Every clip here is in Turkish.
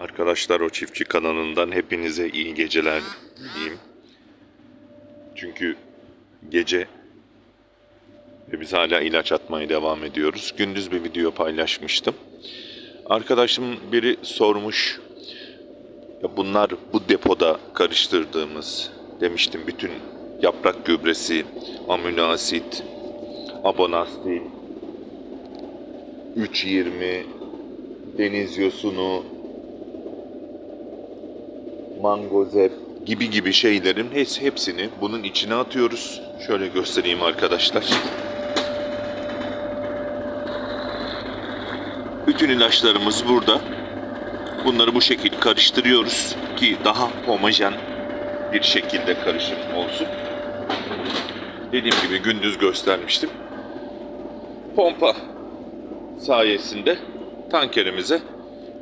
Arkadaşlar o çiftçi kanalından hepinize iyi geceler diyeyim. Çünkü gece ve biz hala ilaç atmaya devam ediyoruz. Gündüz bir video paylaşmıştım. Arkadaşım biri sormuş. Ya bunlar bu depoda karıştırdığımız demiştim bütün yaprak gübresi, amino asit, abonastil, 320, deniz yosunu, mangozep gibi gibi şeylerin hepsini bunun içine atıyoruz. Şöyle göstereyim arkadaşlar. Bütün ilaçlarımız burada. Bunları bu şekilde karıştırıyoruz ki daha homojen bir şekilde karışım olsun. Dediğim gibi gündüz göstermiştim. Pompa sayesinde tankerimize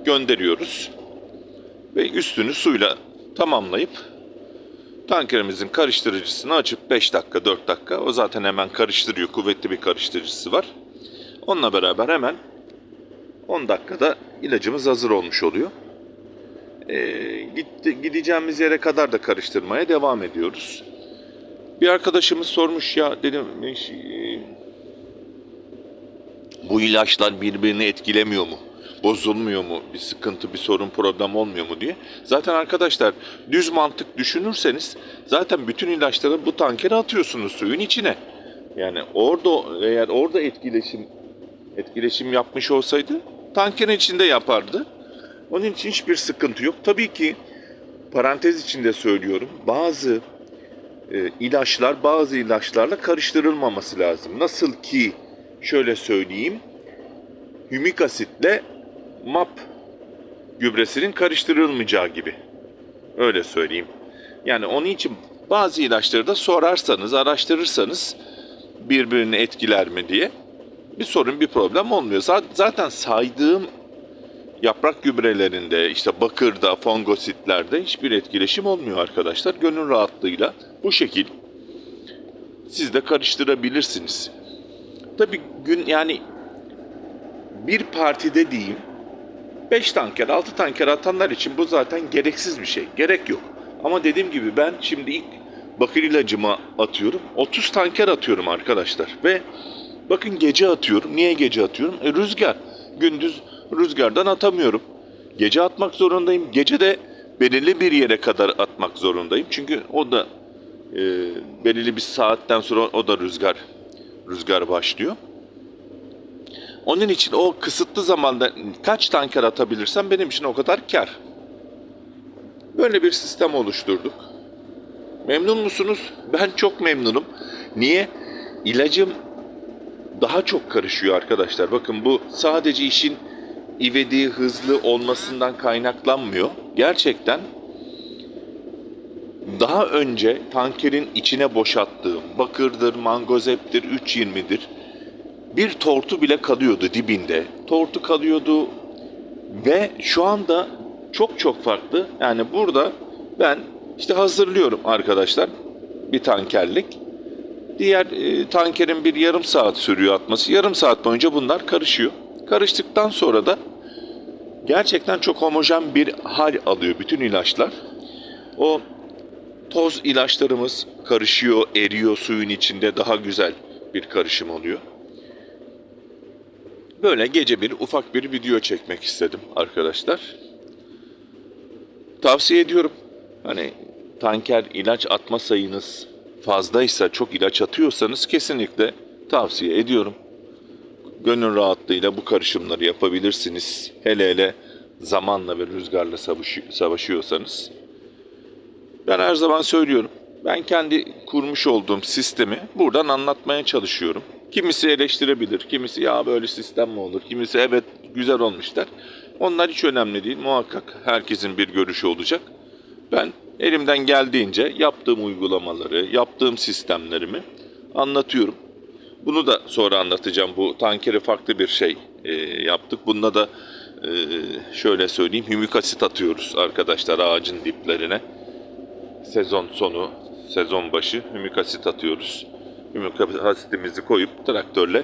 gönderiyoruz ve üstünü suyla tamamlayıp tankerimizin karıştırıcısını açıp 5 dakika 4 dakika o zaten hemen karıştırıyor kuvvetli bir karıştırıcısı var. Onunla beraber hemen 10 dakikada ilacımız hazır olmuş oluyor. Ee, gitti, gideceğimiz yere kadar da karıştırmaya devam ediyoruz. Bir arkadaşımız sormuş ya dedim e, bu ilaçlar birbirini etkilemiyor mu? Bozulmuyor mu? Bir sıkıntı, bir sorun, problem olmuyor mu diye. Zaten arkadaşlar düz mantık düşünürseniz zaten bütün ilaçları bu tankere atıyorsunuz suyun içine. Yani orada eğer orada etkileşim etkileşim yapmış olsaydı tankerin içinde yapardı. Onun için hiçbir sıkıntı yok. Tabii ki parantez içinde söylüyorum. Bazı e, ilaçlar bazı ilaçlarla karıştırılmaması lazım. Nasıl ki şöyle söyleyeyim. Hümik asitle MAP gübresinin karıştırılmayacağı gibi. Öyle söyleyeyim. Yani onun için bazı ilaçları da sorarsanız, araştırırsanız birbirini etkiler mi diye bir sorun, bir problem olmuyor. Za- Zaten saydığım yaprak gübrelerinde, işte bakırda, fongositlerde hiçbir etkileşim olmuyor arkadaşlar. Gönül rahatlığıyla bu şekil siz de karıştırabilirsiniz. Tabii gün yani bir partide diyeyim 5 tanker, 6 tanker atanlar için bu zaten gereksiz bir şey. Gerek yok. Ama dediğim gibi ben şimdi ilk bakır ilacıma atıyorum. 30 tanker atıyorum arkadaşlar. Ve bakın gece atıyorum. Niye gece atıyorum? E, rüzgar. Gündüz rüzgardan atamıyorum. Gece atmak zorundayım. Gece de belirli bir yere kadar atmak zorundayım. Çünkü o da e, belirli bir saatten sonra o da rüzgar rüzgar başlıyor. Onun için o kısıtlı zamanda kaç tanker atabilirsem benim için o kadar kar. Böyle bir sistem oluşturduk. Memnun musunuz? Ben çok memnunum. Niye? İlacım daha çok karışıyor arkadaşlar. Bakın bu sadece işin ivedi hızlı olmasından kaynaklanmıyor. Gerçekten daha önce tankerin içine boşalttığım bakırdır, mangozeptir, 320'dir bir tortu bile kalıyordu dibinde. Tortu kalıyordu ve şu anda çok çok farklı. Yani burada ben işte hazırlıyorum arkadaşlar bir tankerlik. Diğer e, tankerin bir yarım saat sürüyor atması. Yarım saat boyunca bunlar karışıyor. Karıştıktan sonra da gerçekten çok homojen bir hal alıyor bütün ilaçlar. O toz ilaçlarımız karışıyor, eriyor suyun içinde daha güzel bir karışım oluyor. Böyle gece bir ufak bir video çekmek istedim arkadaşlar. Tavsiye ediyorum. Hani tanker ilaç atma sayınız fazlaysa, çok ilaç atıyorsanız kesinlikle tavsiye ediyorum. Gönül rahatlığıyla bu karışımları yapabilirsiniz. Hele hele zamanla ve rüzgarla savaşı- savaşıyorsanız. Ben her zaman söylüyorum. Ben kendi kurmuş olduğum sistemi buradan anlatmaya çalışıyorum. Kimisi eleştirebilir, kimisi ya böyle sistem mi olur, kimisi evet güzel olmuş der. Onlar hiç önemli değil. Muhakkak herkesin bir görüşü olacak. Ben elimden geldiğince yaptığım uygulamaları, yaptığım sistemlerimi anlatıyorum. Bunu da sonra anlatacağım. Bu tankeri farklı bir şey e, yaptık. Bunda da e, şöyle söyleyeyim. Hümik asit atıyoruz arkadaşlar ağacın diplerine sezon sonu, sezon başı hümik asit atıyoruz. Hümik asitimizi koyup traktörle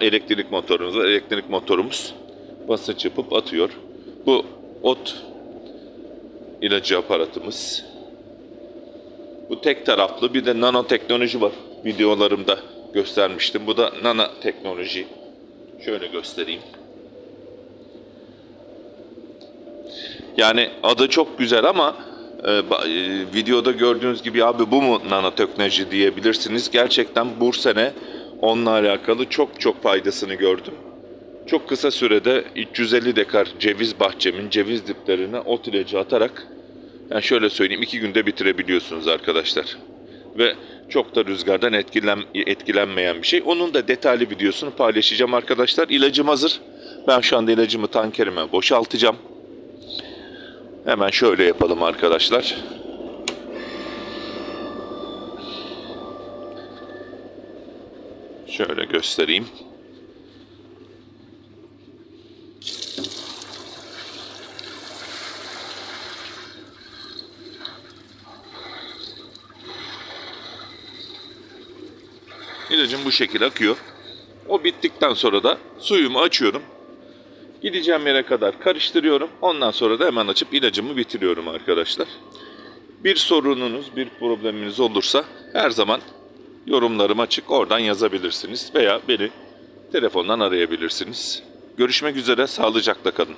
elektrik motorumuz var. Elektrik motorumuz basınç yapıp atıyor. Bu ot ilacı aparatımız. Bu tek taraflı bir de nanoteknoloji var. Videolarımda göstermiştim. Bu da nano teknoloji. Şöyle göstereyim. Yani adı çok güzel ama videoda gördüğünüz gibi abi bu mu nanoteknoloji diyebilirsiniz. Gerçekten bu sene onunla alakalı çok çok faydasını gördüm. Çok kısa sürede 350 dekar ceviz bahçemin ceviz diplerine ot ilacı atarak yani şöyle söyleyeyim iki günde bitirebiliyorsunuz arkadaşlar. Ve çok da rüzgardan etkilen, etkilenmeyen bir şey. Onun da detaylı videosunu paylaşacağım arkadaşlar. İlacım hazır. Ben şu anda ilacımı tankerime boşaltacağım. Hemen şöyle yapalım arkadaşlar. Şöyle göstereyim. İlacım bu şekilde akıyor. O bittikten sonra da suyumu açıyorum. Gideceğim yere kadar karıştırıyorum. Ondan sonra da hemen açıp ilacımı bitiriyorum arkadaşlar. Bir sorununuz, bir probleminiz olursa her zaman yorumlarım açık. Oradan yazabilirsiniz veya beni telefondan arayabilirsiniz. Görüşmek üzere, sağlıcakla kalın.